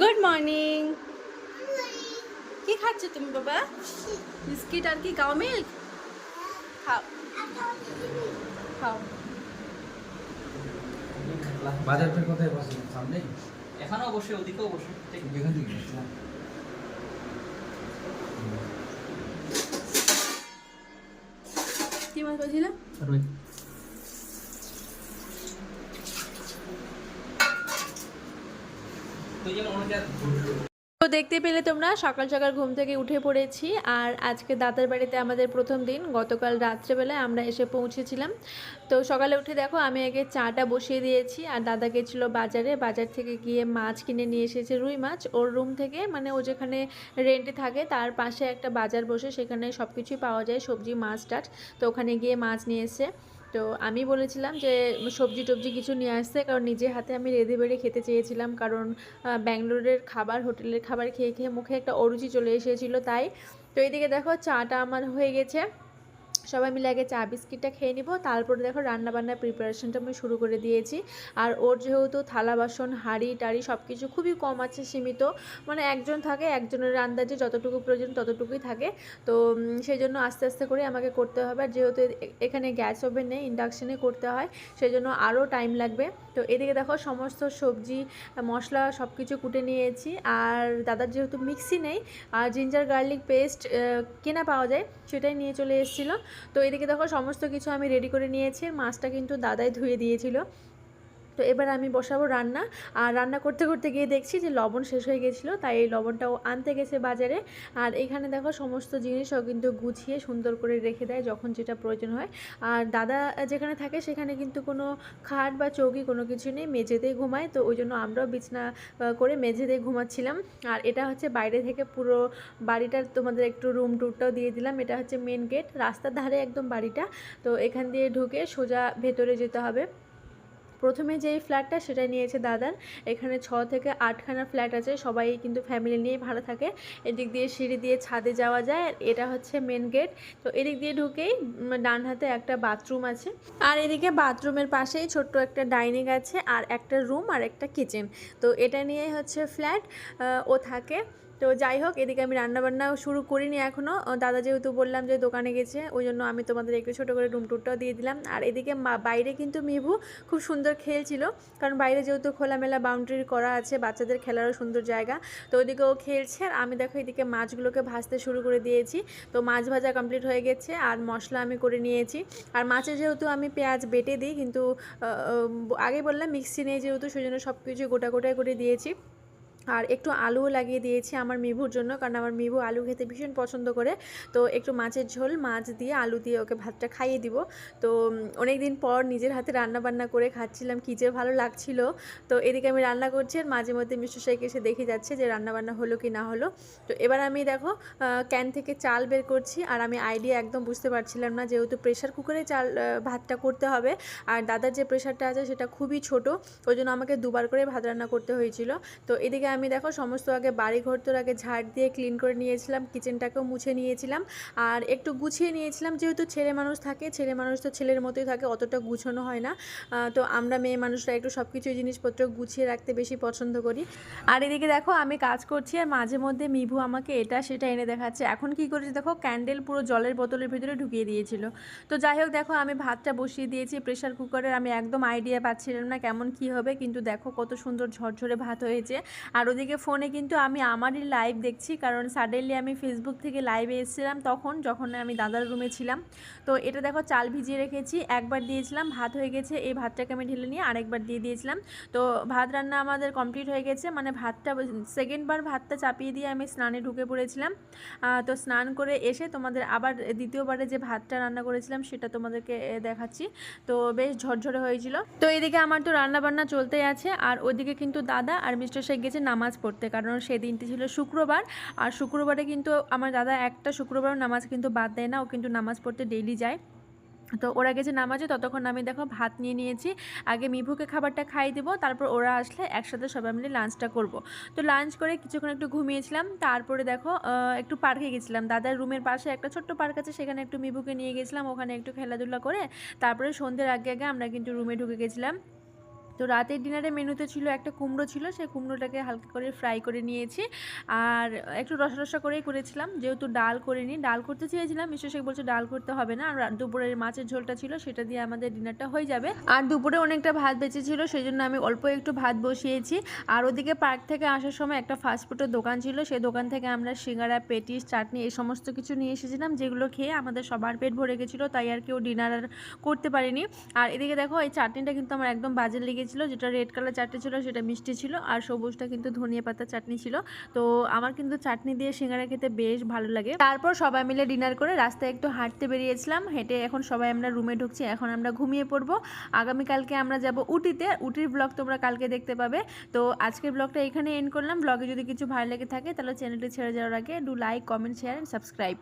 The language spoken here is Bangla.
গুড মর্নিং কি খাচ্ছ তুমি বাবা? বিস্কিট আর কি? Cow milk? খাও। খাও। বাজারটা কোথায় বসে সামনে? এখানেও বসে ওদিকেও বসে। থেকে কি মাছ বলছিলাম রোজ তুই যেন অনেকে তো দেখতে পেলে তোমরা, সকাল সকাল ঘুম থেকে উঠে পড়েছি আর আজকে দাদার বাড়িতে আমাদের প্রথম দিন। গতকাল রাত্রেবেলায় আমরা এসে পৌঁছেছিলাম। তো সকালে উঠে দেখো, আমি আগে চাটা বসিয়ে দিয়েছি আর দাদা গেছিল বাজারে। বাজার থেকে গিয়ে মাছ কিনে নিয়ে এসেছে, রুই মাছ। ওর রুম থেকে মানে ও যেখানে রেন্টে থাকে, তার পাশে একটা বাজার বসে, সেখানে সব কিছুই পাওয়া যায়, সবজি, মাছ টাছ তো ওখানে গিয়ে মাছ নিয়ে এসে তো আমি বলেছিলাম যে, সবজি টবজি কিছু নিয়ে আসতে, কারণ নিজে হাতে আমি রেঁধে বেড়ে খেতে চেয়েছিলাম। কারণ ব্যাঙ্গালোরের খাবার, হোটেলের খাবার খেয়ে খেয়ে মুখে একটা অরুচি চলে এসেছিল তাই। তো এইদিকে দেখো চাটা আমার হয়ে গেছে। সবাই মিলে আগে চা, বিস্কিটটা খেয়ে নিব। তারপরে দেখো রান্নাবান্নার প্রিপারেশনটা আমি শুরু করে দিয়েছি। আর ওর যেহেতু থালা, বাসন, হাঁড়ি, টাড়ি সব কিছু খুবই কম আছে সীমিত। মানে একজন থাকে, একজনের আন্দাজে যতটুকু প্রয়োজন ততটুকুই থাকে। তো সেই জন্য আস্তে আস্তে করে আমাকে করতে হবে। আর যেহেতু এখানে গ্যাস ওভেন নেই ইন্ডাকশানে করতে হয় সেই জন্য আরও টাইম লাগবে। তো এদিকে দেখো সমস্ত সবজি, মশলা সব কিছু কুটে নিয়েছি। আর দাদার যেহেতু মিক্সি নেই, আর জিঞ্জার গার্লিক পেস্ট কেনা পাওয়া যায়, সেটাই নিয়ে চলে এসেছিল। তো এদিকে দেখো সমস্ত কিছু আমি রেডি করে নিয়েছি। মাছটা কিন্তু দাদাই ধুয়ে দিয়েছিল। তো এবার আমি বসাবো রান্না। আর রান্না করতে করতে গিয়ে দেখছি যে লবণ শেষ হয়ে গেছিল, তাই এই লবণটাও আনতে গেছে বাজারে। আর এখানে দেখো সমস্ত জিনিসও কিন্তু গুছিয়ে সুন্দর করে রেখে দেয় যখন যেটা প্রয়োজন হয়। আর দাদা যেখানে থাকে সেখানে কিন্তু কোনো খাট বা চৌকি কোনো কিছু নেই, মেঝেতেই ঘুমায়। তো ওই জন্য আমরাও বিছনা করে মেঝেতে ঘুমাচ্ছিলাম। আর এটা হচ্ছে বাইরে থেকে পুরো বাড়িটার তোমাদের একটু রুম টুরটাও দিয়ে দিলাম। এটা হচ্ছে মেন গেট রাস্তার ধারে একদম বাড়িটা। তো এখান দিয়ে ঢুকে সোজা ভেতরে যেতে হবে। প্রথমে যেই ফ্ল্যাটটা সেটা নিয়েছে দাদার। এখানে ছ থেকে আটখানা ফ্ল্যাট আছে, সবাই কিন্তু ফ্যামিলি নিয়ে ভাড়া থাকে। এদিক দিয়ে সিঁড়ি দিয়ে ছাদে যাওয়া যায় আর এটা হচ্ছে মেন গেট তো এদিক দিয়ে ঢুকেই ডান হাতে একটা বাথরুম আছে। আর এদিকে বাথরুমের পাশেই ছোট্ট একটা ডাইনিং আছে, আর একটা রুম আর একটা কিচেন তো এটা নিয়েই হচ্ছে ফ্ল্যাট ও থাকে। তো যাই হোক, এদিকে আমি রান্নাবান্নাও শুরু করিনি এখনও দাদা যেহেতু বললাম যে দোকানে গেছে, ওই জন্য আমি তোমাদের একটু ছোটো করে রুম টুরটাও দিয়ে দিলাম। আর এদিকে বাইরে কিন্তু মিভু খুব সুন্দর খেলছিল, কারণ বাইরে যেহেতু খোলামেলা বাউন্ডারি করা আছে, বাচ্চাদের খেলারও সুন্দর জায়গা। তো ওইদিকে ও খেলছে, আর আমি দেখো এদিকে মাছগুলোকে ভাজতে শুরু করে দিয়েছি। তো মাছ ভাজা কমপ্লিট হয়ে গেছে, আর মশলা আমি করে নিয়েছি। আর মাছে যেহেতু আমি পেঁয়াজ বেটে দিই, কিন্তু আগে বললাম মিক্সি নেই যেহেতু সেই জন্য সব কিছু গোটা গোটায় করে দিয়েছি। আর একটু আলুও লাগিয়ে দিয়েছি আমার মিভুর জন্য, কারণ আমার মিভু আলু খেতে ভীষণ পছন্দ করে। তো একটু মাছের ঝোল, মাছ দিয়ে আলু দিয়ে ওকে ভাতটা খাইয়ে দিব। তো অনেক দিন পর নিজের হাতে রান্না বান্না করে খাচ্ছিলাম, কী যে ভালো লাগছিল। তো এদিকে আমি রান্না করছি আর মাঝে মধ্যে মিষ্টি শাইকে এসে দেখে যাচ্ছে যে রান্না বান্না হলো কি না হলো। তো এবার আমি দেখো ক্যান থেকে চাল বের করছি আর আমি আইডিয়া একদম বুঝতে পারছিলাম না যেহেতু প্রেশার কুকারে চাল ভাতটা করতে হবে। আর দাদার যে প্রেশারটা আছে সেটা খুবই ছোট, ওই জন্য আমাকে দুবার করে ভাত রান্না করতে হয়েছিল। তো এদিকে আমি দেখো সমস্ত আগে বাড়ি ঘর তোর আগে ঝাড় দিয়ে ক্লিন করে নিয়েছিলাম কিচেনটাকেও মুছে নিয়েছিলাম। আর একটু গুছিয়ে নিয়েছিলাম, যেহেতু ছেলে মানুষ থাকে, ছেলে মানুষ তো ছেলের মতোই থাকে, অতটা গুছানো হয় না। তো আমরা মেয়ে মানুষরা একটু সব কিছু জিনিসপত্র গুছিয়ে রাখতে বেশি পছন্দ করি। আর এদিকে দেখো আমি কাজ করছি, আর মাঝে মধ্যে মিভু আমাকে এটা সেটা এনে দেখাচ্ছে। এখন কি করেছে দেখো ক্যান্ডেল পুরো জলের বোতলের ভিতরে ঢুকিয়ে দিয়েছিল। তো যাই হোক দেখো, আমি ভাতটা বসিয়ে দিয়েছি প্রেশার কুকারের আমি একদম আইডিয়া পাচ্ছিলাম না কেমন কি হবে, কিন্তু দেখো কত সুন্দর ঝরঝরে ভাত হয়েছে। ওদিকে ফোনে কিন্তু আমি আমারই লাইভ দেখছি, কারণ সাডেনলি আমি ফেসবুক থেকে লাইভে এসেছিলাম তখন, যখন আমি দাদার রুমে ছিলাম। তো এটা দেখো চাল ভিজিয়ে রেখেছি, একবার দিয়েছিলাম, ভাত হয়ে গেছে, এই ভাতটাকে আমি ঢেলে নিয়ে আরেকবার দিয়ে দিয়েছিলাম। তো ভাত রান্না আমাদের কমপ্লিট হয়ে গেছে মানে ভাতটা সেকেন্ডবার ভাতটা চাপিয়ে দিয়ে আমি স্নানে ঢুকে পড়েছিলাম। তো স্নান করে এসে তোমাদের আবার দ্বিতীয়বারে যে ভাতটা রান্না করেছিলাম, সেটা তোমাদেরকে দেখাচ্ছি। তো বেশ ঝরঝরে হয়েছিল। তো এদিকে আমার তো রান্না বান্না চলতেই আছে, আর ওইদিকে কিন্তু দাদা আর মিস্টার শেখ গেছে নামাজ পড়তে। কারণ সেদিনটি ছিল শুক্রবার। আর শুক্রবারে কিন্তু আমার দাদা একটা শুক্রবার নামাজ কিন্তু বাদ দেয় না। ও কিন্তু নামাজ পড়তে ডেইলি যায়। তো ওরা গেছে নামাজে। ততক্ষণ আমি দেখো ভাত নিয়ে নিয়েছি। আগে মিভুকে খাবারটা খাইয়ে দেবো। তারপর ওরা আসলে একসাথে সবাই মিলে লাঞ্চটা করব। তো লাঞ্চ করে কিছুক্ষণ একটু ঘুমিয়েছিলাম। তারপরে দেখো একটু পার্কে গেছিলাম। দাদার রুমের পাশে একটা ছোট্ট পার্ক আছে। সেখানে একটু মিভুকে নিয়ে গেছিলাম। ওখানে একটু খেলাধুলা করে। তারপরে সন্ধ্যের আগে আগে আমরা কিন্তু রুমে ঢুকে গেছিলাম। তো রাতের ডিনারে মেনুতে ছিল একটা কুমড়ো ছিল, সেই কুমড়োটাকে হালকা করে ফ্রাই করে নিয়েছি। আর একটু রসা রসা করেই করেছিলাম, যেহেতু ডাল করিনি, ডাল করতে চেয়েছিলাম, মিস্টার শেখ বলছে ডাল করতে হবে না, আর দুপুরের মাছের ঝোলটা ছিল, সেটা দিয়ে আমাদের ডিনারটা হয়ে যাবে। আর দুপুরে অনেকটা ভাত বেঁচে ছিল সেই জন্য আমি অল্প একটু ভাত বসিয়েছি। আর ওদিকে পার্ক থেকে আসার সময় একটা ফাস্টফুডের দোকান ছিল সেই দোকান থেকে আমরা সিঙ্গারা পেটিস চাটনি এই সমস্ত কিছু নিয়ে এসেছিলাম, যেগুলো খেয়ে আমাদের সবার পেট ভরে গেছিল, তাই আর কেউ ডিনার করতে পারিনি। আর এদিকে দেখো, এই চাটনিটা কিন্তু আমার একদম বাজে লেগেছিলো যেটা রেড কালার চাটনি ছিল, সেটা মিষ্টি ছিল, আর সবুজটা কিন্তু ধনিয়া পাতা চাটনি ছিল। তো আমার কিন্তু চাটনি দিয়ে সিঙ্গারা খেতে বেশ ভালো লাগে। তারপর সবাই মিলে ডিনার করে রাস্তায় একটু হাঁটতে বেরিয়েছিলাম, হেঁটে এখন সবাই আমরা রুমে ঢুকছি, এখন আমরা ঘুমিয়ে পড়ব। আগামীকালকে আমরা যাব উটিতে, উটির ব্লগ তোমরা কালকে দেখতে পাবে। তো আজকের ব্লগটা এখানে এন্ড করলাম। ব্লগে যদি কিছু ভালো লেগে থাকে, তাহলে চ্যানেলটি ছেড়ে যাওয়ার আগে do like comment share and subscribe